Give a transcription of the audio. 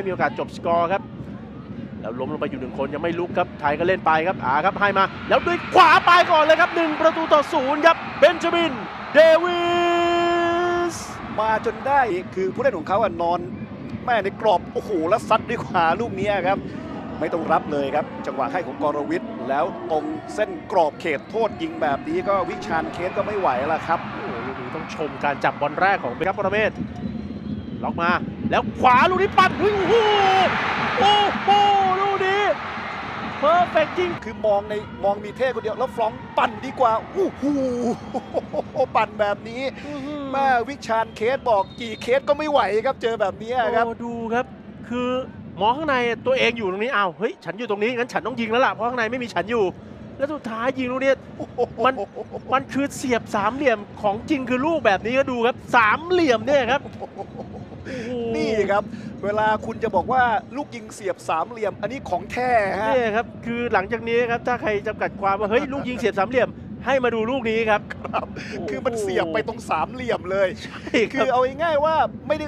ไม่มีโอกาสจบสกอร์ครับ แล้วล้มลงไปอยู่หนึ่งคนยังไม่ลุกครับ ไทยก็เล่นไปครับอาครับให้มา แล้วด้วยขวาไปก่อนเลยครับหนึ่งประตูต่อศูนย์ครับเบนจามินเดวิสมาจนได้คือผู้เล่นของเขาอะนอนแม่ในกรอบ โอ้โห แล้วซัดด้วยขวาลูกนี้ครับ ไม่ต้องรับเลยครับ จังหวะให้ของกรวิทย์แล้วตรงเส้นกรอบเขตโทษยิงแบบนี้ก็วิชาญเคสก็ไม่ไหวแล้วครับโอ้โหลูกนี้ต้องชมการจับบอลแรกของเบครับปรเมศ ล็อกมา แล้วขวาลูกนี้ปัดเฮ้ยโอ้โหโอ้โหลูกนี้เพอร์เฟกจริง คือมองในมองมีเท่คนเดียว แล้วฟลองก์ปั่นดีกว่าอู้หูปั่นแบบนี้แม่วิชาญเคสบอกกี่เคสก็ไม่ไหวครับเจอแบบนี้ครับโอ้ดูครับ คือมองข้างในตัวเองอยู่ตรงนี้อ้าวเฮ้ยฉันอยู่ตรงนี้งั้นฉันต้องยิงแล้วล่ะเพราะข้างในไม่มีฉันอยู่ แล้วสุดท้ายยิงลูกเนี้ยมันมันคือเสียบสามเหลี่ยมของจริงคือลูกแบบนี้ก็ดูครับ สามเหลี่ยมเนี่ยครับโอ้โห นี่ครับ เวลาคุณจะบอกว่าลูกยิงเสียบสามเหลี่ยม อันนี้ของแท้ฮะเนี่ยครับ คือหลังจากนี้ครับ ถ้าใครจำกัดความว่าเฮ้ยลูกยิงเสียบสามเหลี่ยม ให้มาดูลูกนี้ครับ คือมันเสียบไปตรงสามเหลี่ยมเลยใช่คคืรับอเอาง่ายๆว่าไม่ได้